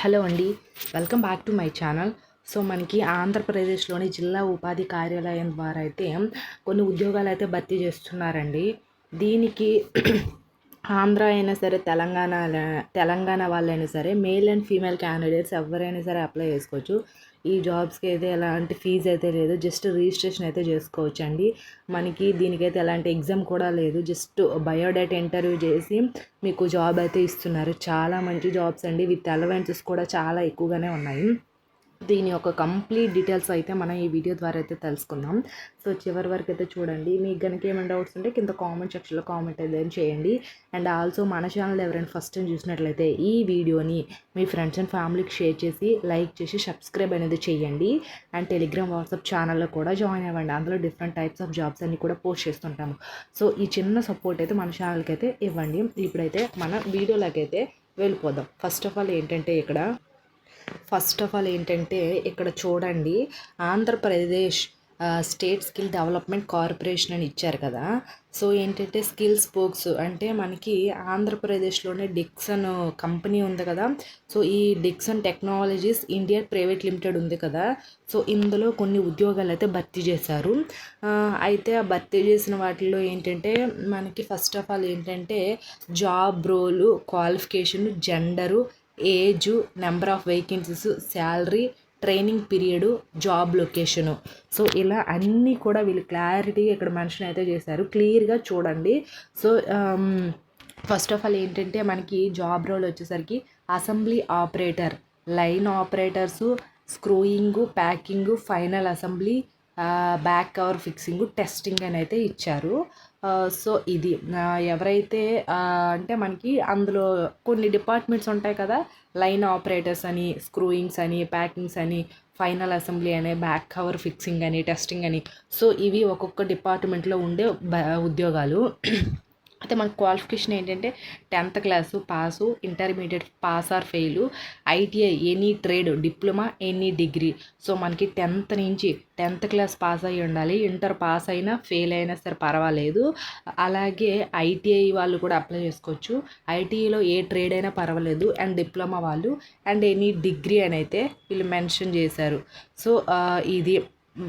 Hello అండి. Welcome back to my channel. So మనకి ఆంధ్రప్రదేశ్లోని జిల్లా ఉపాధి కార్యాలయం ద్వారా అయితే కొన్ని ఉద్యోగాలు అయితే భర్తీ చేస్తున్నారండి. దీనికి ఆంధ్ర అయినా సరే తెలంగాణ తెలంగాణ వాళ్ళైనా సరే మేల్ అండ్ ఫీమేల్ క్యాండిడేట్స్ ఎవరైనా సరే అప్లై చేసుకోవచ్చు. ఈ జాబ్స్కి అయితే ఎలాంటి ఫీజు అయితే లేదు. జస్ట్ రిజిస్ట్రేషన్ అయితే చేసుకోవచ్చు అండి మనకి దీనికైతే ఎలాంటి ఎగ్జామ్ కూడా లేదు. జస్ట్ బయోడేటా ఇంటర్వ్యూ చేసి మీకు జాబ్ అయితే ఇస్తున్నారు. చాలా మంచి జాబ్స్ అండి. విత్ అలవెన్సెస్ కూడా చాలా ఎక్కువగానే ఉన్నాయి. దీని యొక్క కంప్లీట్ డీటెయిల్స్ అయితే మనం ఈ వీడియో ద్వారా అయితే తెలుసుకుందాం. సో చివరి వరకు అయితే చూడండి. మీకు కనుక ఏమైనా డౌట్స్ ఉంటే కింద కామెంట్ సెక్షన్లో కామెంట్ అయితే చేయండి. అండ్ ఆల్సో మన ఛానల్ ఎవరైనా ఫస్ట్ టైం చూసినట్లయితే ఈ వీడియోని మీ ఫ్రెండ్స్ అండ్ ఫ్యామిలీకి షేర్ చేసి లైక్ చేసి సబ్స్క్రైబ్ అనేది చేయండి. అండ్ టెలిగ్రామ్ వాట్సాప్ ఛానల్లో కూడా జాయిన్ అవ్వండి. అందులో డిఫరెంట్ టైప్స్ ఆఫ్ జాబ్స్ అన్ని కూడా పోస్ట్ చేస్తుంటాము. సో ఈ చిన్న సపోర్ట్ అయితే మన ఛానల్కి అయితే ఇవ్వండి. ఇప్పుడైతే మన వీడియోలోకి అయితే వెళ్ళిపోదాం. ఫస్ట్ ఆఫ్ ఆల్ ఏంటంటే ఇక్కడ ఫస్ట్ ఆఫ్ ఆల్ ఏంటంటే ఇక్కడ చూడండి Andhra Pradesh state skill development corporation అని ఇచ్చారు కదా. సో ఏంటంటే స్కిల్ స్పోక్స్ అంటే మనకి ఆంధ్రప్రదేశ్లోనే డిక్సన్ కంపెనీ ఉంది కదా. సో ఈ Dixon technologies India private limited ఉంది కదా. సో ఇందులో కొన్ని ఉద్యోగాలు అయితే భర్తీ చేశారు. అయితే ఆ భర్తీ చేసిన వాటిల్లో ఏంటంటే మనకి ఫస్ట్ ఆఫ్ ఆల్ ఏంటంటే job role qualification gender age number of vacancies salary training period job location. So ఇలా అన్నీ కూడా వీళ్ళు క్లారిటీగా ఇక్కడ మెన్షన్ అయితే చేశారు. క్లియర్గా చూడండి. సో ఫస్ట్ ఆఫ్ ఆల్ ఏంటంటే మనకి జాబ్ రోల్ వచ్చేసరికి assembly operator line operators screwing packing final assembly back cover fixing testing అని అయితే ఇచ్చారు. సో ఇది. ఎవరైతే అంటే మనకి అందులో కొన్ని డిపార్ట్మెంట్స్ ఉంటాయి కదా లైన్ ఆపరేటర్స్ అని స్క్రూయింగ్స్ అని ప్యాకింగ్స్ అని ఫైనల్ అసెంబ్లీ అనే బ్యాక్ కవర్ ఫిక్సింగ్ అని టెస్టింగ్ అని. సో ఇవి ఒక్కొక్క డిపార్ట్మెంట్లో ఉండే ఉద్యోగాలు. అయితే మన క్వాలిఫికేషన్ ఏంటంటే tenth class pass intermediate pass or fail ITI any trade diploma any degree. So మనకి టెన్త్ నుంచి టెన్త్ క్లాస్ పాస్ అయ్యి ఉండాలి. ఇంటర్ పాస్ అయినా ఫెయిల్ అయినా సరే పర్వాలేదు. అలాగే ఐటీఐ వాళ్ళు కూడా అప్లై చేసుకోవచ్చు. ఐటీఐలో ఏ ట్రేడ్ అయినా పర్వాలేదు. అండ్ డిప్లొమా వాళ్ళు అండ్ ఎనీ డిగ్రీ అని అయితే వీళ్ళు మెన్షన్ చేశారు. సో ఇది.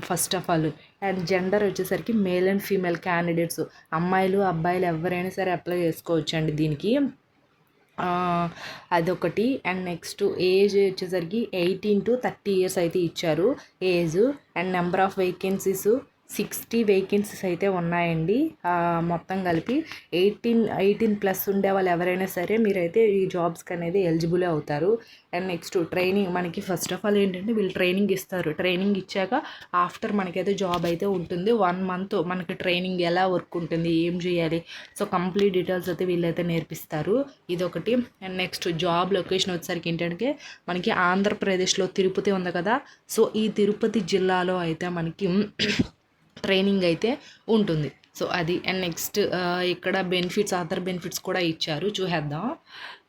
First of all. And gender వచ్చేసరికి మేల్ అండ్ ఫీమేల్ క్యాండిడేట్స్ అమ్మాయిలు అబ్బాయిలు ఎవరైనా సరే అప్లై చేసుకోవచ్చు అండి దీనికి అదొకటి. అండ్ నెక్స్ట్ ఏజ్ వచ్చేసరికి ఎయిటీన్ టు థర్టీ ఇయర్స్ అయితే ఇచ్చారు. Age and number of vacancies sixty vacancies అయితే ఉన్నాయండి. మొత్తం కలిపి ఎయిటీన్ ఎయిటీన్ ప్లస్ ఉండే వాళ్ళు ఎవరైనా సరే మీరైతే ఈ జాబ్స్కి అనేది ఎలిజిబుల్ అవుతారు. అండ్ నెక్స్ట్ ట్రైనింగ్ మనకి ఫస్ట్ ఆఫ్ ఆల్ ఏంటంటే వీళ్ళు ట్రైనింగ్ ఇస్తారు. ట్రైనింగ్ ఇచ్చాక ఆఫ్టర్ మనకైతే జాబ్ అయితే ఉంటుంది. వన్ మంత్ మనకి ట్రైనింగ్ ఎలా వర్క్ ఉంటుంది ఏం చేయాలి సో కంప్లీట్ డీటెయిల్స్ అయితే వీళ్ళైతే నేర్పిస్తారు. ఇదొకటి. అండ్ నెక్స్ట్ జాబ్ లొకేషన్ వచ్చేసరికి ఏంటంటే మనకి ఆంధ్రప్రదేశ్లో తిరుపతి ఉంది కదా. సో ఈ తిరుపతి జిల్లాలో అయితే మనకి ట్రైనింగ్ అయితే ఉంటుంది. సో అది అండ్ నెక్స్ట్ uh, ఇక్కడ బెనిఫిట్స్ అదర్ బెనిఫిట్స్ కూడా ఇచ్చారు. చూసేద్దాం.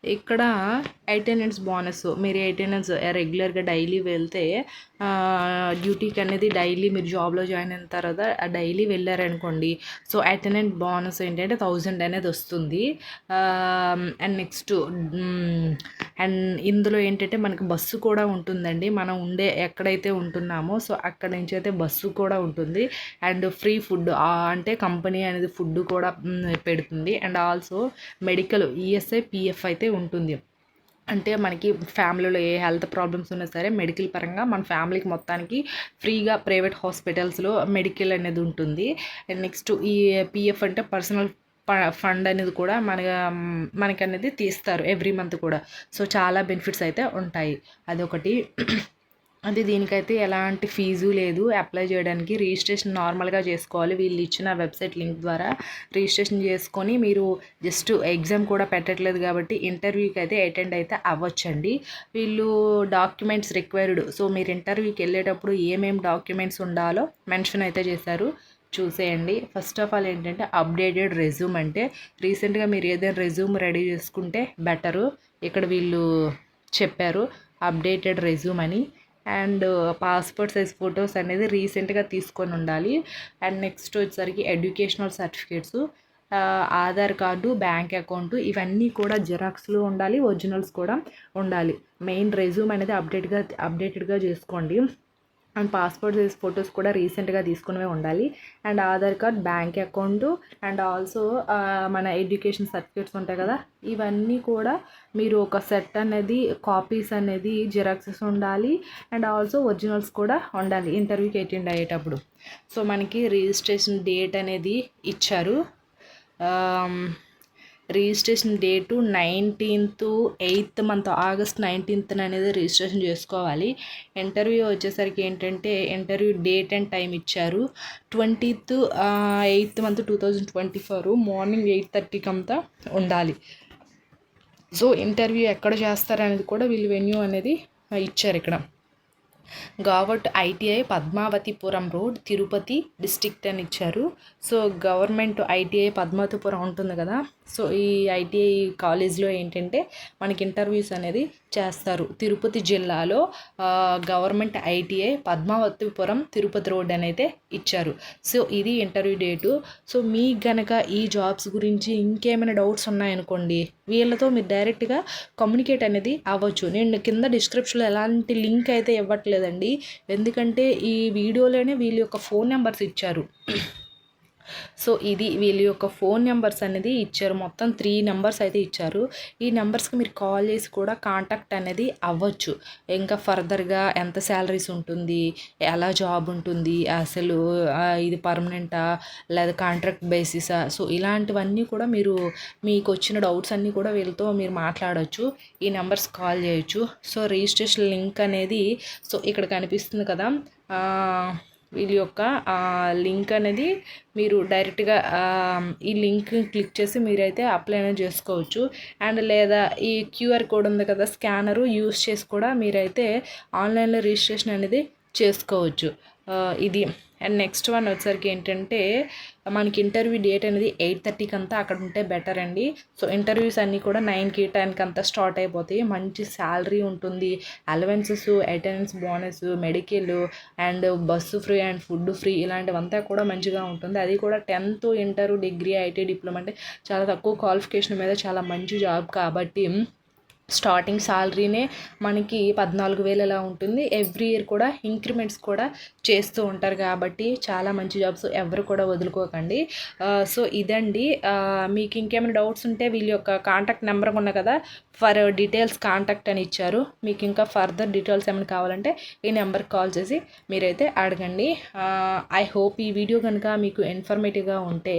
ఇక్కడ అటెండెన్స్ బోనస్. మీరు అటెండెన్స్ రెగ్యులర్గా డైలీ వెళ్తే డ్యూటీకి అనేది డైలీ మీరు జాబ్లో జాయిన్ అయిన తర్వాత డైలీ వెళ్ళారనుకోండి. సో అటెండెంట్ బోనస్ ఏంటంటే థౌజండ్ అనేది వస్తుంది. అండ్ నెక్స్ట్ అండ్ ఇందులో ఏంటంటే మనకి బస్సు కూడా ఉంటుందండి. మనం ఉండే ఎక్కడైతే ఉంటున్నామో సో అక్కడ నుంచి అయితే బస్సు కూడా ఉంటుంది. అండ్ ఫ్రీ ఫుడ్ అంటే కంపెనీ అనేది ఫుడ్ కూడా పెడుతుంది. And also medical ESI PF అయితే ఉంటుంది. అంటే మనకి ఫ్యామిలీలో ఏ హెల్త్ ప్రాబ్లమ్స్ ఉన్నా సరే మెడికల్ పరంగా మన ఫ్యామిలీకి మొత్తానికి ఫ్రీగా ప్రైవేట్ హాస్పిటల్స్లో మెడికల్ అనేది ఉంటుంది. అండ్ నెక్స్ట్ ఈ పిఎఫ్ అంటే పర్సనల్ ఫండ్ అనేది కూడా మన మనకి అనేది తీస్తారు ఎవ్రీ మంత్ కూడా. సో చాలా బెనిఫిట్స్ అయితే ఉంటాయి. అదొకటి. అది దీనికైతే ఎలాంటి ఫీజు లేదు. అప్లై చేయడానికి రిజిస్ట్రేషన్ నార్మల్గా చేసుకోవాలి. వీళ్ళు ఇచ్చిన వెబ్సైట్ లింక్ ద్వారా రిజిస్ట్రేషన్ చేసుకొని మీరు జస్ట్ ఎగ్జామ్ కూడా పెట్టట్లేదు కాబట్టి ఇంటర్వ్యూకి అయితే అటెండ్ అయితే అవ్వచ్చండి. వీళ్ళు డాక్యుమెంట్స్ రిక్వైర్డ్. సో మీరు ఇంటర్వ్యూకి వెళ్ళేటప్పుడు ఏమేమి డాక్యుమెంట్స్ ఉండాలో మెన్షన్ అయితే చేశారు. చూసేయండి. ఫస్ట్ ఆఫ్ ఆల్ ఏంటంటే అప్డేటెడ్ రెజ్యూమ్ అంటే రీసెంట్గా మీరు ఏదైనా రెజ్యూమ్ రెడీ చేసుకుంటే బెటరు. ఇక్కడ వీళ్ళు చెప్పారు అప్డేటెడ్ రెజ్యూమ్ అని. అండ్ పాస్పోర్ట్ సైజ్ ఫొటోస్ అనేది రీసెంట్గా తీసుకొని ఉండాలి. అండ్ నెక్స్ట్ వచ్చేసరికి educational certificates Aadhaar card bank account ఇవన్నీ కూడా జిరాక్స్లు ఉండాలి ఒరిజినల్స్ కూడా ఉండాలి. మెయిన్ రెజ్యూమ్ అనేది అప్డేట్గా అప్డేటెడ్గా చేసుకోండి. అండ్ పాస్పోర్ట్ సైజ్ ఫొటోస్ కూడా రీసెంట్గా తీసుకునే ఉండాలి. And Aadhaar card bank account and also మన ఎడ్యుకేషన్ సర్టిఫికేట్స్ ఉంటాయి కదా ఇవన్నీ కూడా మీరు ఒక సెట్ అనేది కాపీస్ అనేది జిరాక్సెస్ ఉండాలి. అండ్ ఆల్సో ఒరిజినల్స్ కూడా ఉండాలి ఇంటర్వ్యూకి అటెండ్ అయ్యేటప్పుడు. సో మనకి రిజిస్ట్రేషన్ డేట్ అనేది ఇచ్చారు. Registration date nineteenth eighth month August nineteenth అనేది రిజిస్ట్రేషన్ చేసుకోవాలి. ఇంటర్వ్యూ వచ్చేసరికి ఏంటంటే ఇంటర్వ్యూ డేట్ అండ్ టైం ఇచ్చారు. Twentieth eighth month two thousand twenty four morning eight థర్టీకి అంతా ఉండాలి. సో ఇంటర్వ్యూ ఎక్కడ చేస్తారనేది కూడా వీళ్ళు వెన్యూ అనేది ఇచ్చారు ఇక్కడ. Government ITI Padmavathipuram road Tirupati district అని ఇచ్చారు. సో గవర్నమెంట్ ఐటీఐ పద్మావతిపురం ఉంటుంది కదా సో ఈ ఐటీఐ కాలేజ్లో ఏంటంటే మనకి ఇంటర్వ్యూస్ అనేది చేస్తారు. తిరుపతి జిల్లాలో government ITI Padmavathipuram Tirupati road అని అయితే ఇచ్చారు. సో ఇది ఇంటర్వ్యూ డేటు. సో మీకు గనక ఈ జాబ్స్ గురించి ఇంకేమైనా డౌట్స్ ఉన్నాయనుకోండి వీళ్ళతో మీరు డైరెక్ట్గా కమ్యూనికేట్ అనేది అవ్వచ్చు. నేను కింద డిస్క్రిప్షన్లో ఎలాంటి లింక్ అయితే ఇవ్వట్లేదండి. ఎందుకంటే ఈ వీడియోలోనే వీళ్ళ యొక్క ఫోన్ నెంబర్స్ ఇచ్చారు. సో ఇది వీళ్ళ యొక్క ఫోన్ నెంబర్స్ అనేది ఇచ్చారు. మొత్తం త్రీ నెంబర్స్ అయితే ఇచ్చారు. ఈ నెంబర్స్కి మీరు కాల్ చేసి కూడా కాంటాక్ట్ అనేది అవ్వచ్చు. ఇంకా ఫర్దర్గా ఎంత శాలరీస్ ఉంటుంది ఎలా జాబ్ ఉంటుంది అసలు ఇది పర్మనెంటా లేదా కాంట్రాక్ట్ బేసిసా? సో ఇలాంటివన్నీ కూడా మీరు మీకు వచ్చిన డౌట్స్ అన్నీ కూడా వీళ్ళతో మీరు మాట్లాడవచ్చు ఈ నెంబర్స్ కాల్ చేయొచ్చు. సో రిజిస్ట్రేషన్ లింక్ అనేది సో ఇక్కడ కనిపిస్తుంది కదా. వీళ్ళ యొక్క లింక్ అనేది మీరు డైరెక్ట్గా ఈ లింక్ క్లిక్ చేసి మీరైతే అప్లై అనేది చేసుకోవచ్చు. అండ్ లేదా ఈ క్యూఆర్ కోడ్ ఉంది కదా స్కానరు యూస్ చేసి కూడా మీరైతే ఆన్లైన్లో రిజిస్ట్రేషన్ అనేది చేసుకోవచ్చు. ఇది. అండ్ నెక్స్ట్ వన్ వచ్చేసరికి ఏంటంటే మనకి ఇంటర్వ్యూ డేట్ అనేది ఎయిట్ థర్టీకి అంతా అక్కడ ఉంటే బెటర్ అండి. సో ఇంటర్వ్యూస్ అన్నీ కూడా నైన్కి టెన్కి అంతా స్టార్ట్ అయిపోతాయి. మంచి శాలరీ ఉంటుంది. Allowances attendance bonus medical and bus free and food free ఇలాంటివంతా కూడా మంచిగా ఉంటుంది. అది కూడా tenth inter degree IT diploma అంటే చాలా తక్కువ క్వాలిఫికేషన్ మీద చాలా మంచి జాబ్ కాబట్టి స్టార్టింగ్ శాలరీనే మనకి పద్నాలుగు వేలు ఎలా ఉంటుంది. ఎవ్రీ ఇయర్ కూడా ఇంక్రిమెంట్స్ కూడా చేస్తూ ఉంటారు కాబట్టి చాలా మంచి జాబ్స్ ఎవరు కూడా వదులుకోకండి. సో ఇదండి. మీకు ఇంకేమైనా డౌట్స్ ఉంటే వీళ్ళ యొక్క కాంటాక్ట్ నెంబర్ ఉన్న కదా ఫర్ డీటెయిల్స్ కాంటాక్ట్ అని ఇచ్చారు. మీకు ఇంకా ఫర్దర్ డీటెయిల్స్ ఏమైనా కావాలంటే ఈ నెంబర్కి కాల్ చేసి మీరైతే అడగండి. ఐ హోప్ ఈ వీడియో కనుక మీకు ఇన్ఫర్మేటివ్గా ఉంటే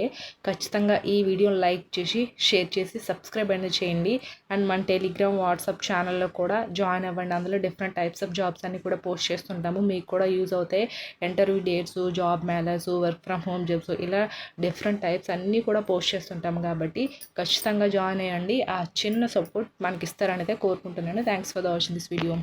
ఖచ్చితంగా ఈ వీడియోని లైక్ చేసి షేర్ చేసి సబ్స్క్రైబ్ అనేది చేయండి. అండ్ మన టెలిగ్రామ్ వాట్సాప్ ఛానల్లో కూడా జాయిన్ అవ్వండి. అందులో డిఫరెంట్ టైప్స్ ఆఫ్ జాబ్స్ అన్ని కూడా పోస్ట్ చేస్తుంటాము. మీకు కూడా యూజ్ అవుతాయి interview dates job mailers work from home jobs ఇలా డిఫరెంట్ టైప్స్ అన్నీ కూడా పోస్ట్ చేస్తుంటాము కాబట్టి ఖచ్చితంగా జాయిన్ అయ్యండి. ఆ చిన్న సపోర్ట్ మనకి ఇస్తారని అయితే కోరుకుంటున్నాను. Thanks for the watching this video